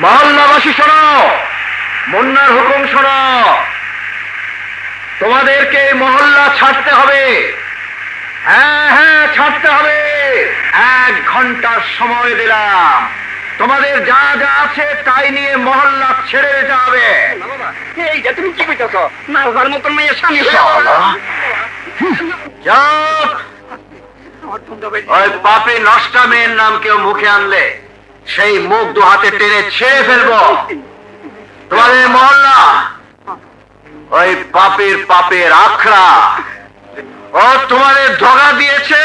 মহল্লাবাসী শোনো মুন্নার হুকুম শোনো। তোমাদেরকে মহল্লা ছাড়তে হবে। হ্যাঁ হ্যাঁ ছাড়তে হবে। এক ঘণ্টার সময় দিলাম। তোমাদের যা যা আছে তাই নিয়ে মহল্লা ছেড়ে দিতে হবে। এই যে তুমি কি কইতাছ? না ঘর মতন মেয়ে স্বামী চুপ! ওই পাপি নষ্টা মেয়ের নাম কেউ মুখে আনলে। সেই মুখ দু হাতে টেনে ছেড়ে ফেলব। তোমাদের মহল্লা, ওই পাপির পাপের আখড়া। ও তোমাদের ধোকা দিয়েছে,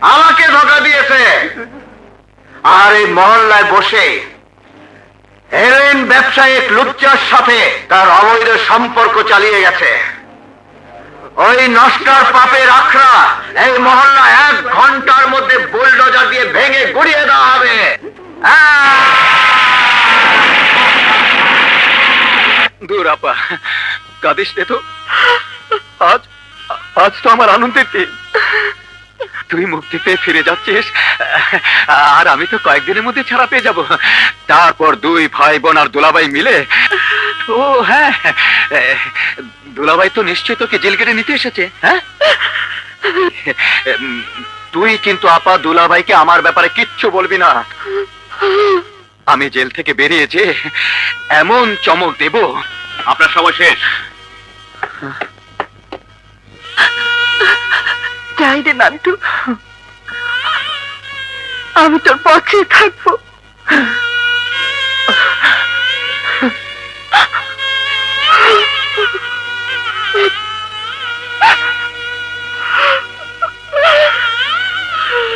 আমাকে ধোকা দিয়েছে। আর এই মহল্লায় বসে হেরোইন ব্যবসায়িক লুচ্চার সাথে তার অবৈধ সম্পর্ক চালিয়ে গেছে। ওই নষ্টার পাপের আখড়া এই মহল্লা এক ঘণ্টার মধ্যে বুলডোজার দিয়ে ভেঙে গুড়িয়ে দেওয়া হবে। দূর, আপা। কাঁদিস তো। আজ আজ তো আমার আনন্দের দিন। তুই মুক্তি ফিরে যাচ্ছিস। আর আমি তো কয়েকদিনের মধ্যে ছাড়া পেয়ে যাব। তারপর দুই ভাই বোন আর দুলাভাই মিলে। ও হ্যাঁ। দুলাভাই তো নিশ্চয় তোকে জেল কেটে নিতে এসেছে হ্যাঁ? তুই কিন্তু আপা দুলাভাইকে আমার ব্যাপারে কিচ্ছু বলবি না। আমি জেল থেকে বেরিয়েছি এমন চমক দেব। আপনার সবাই শেষ। যাই রে নান্টু আমি তোর পক্ষে থাকব।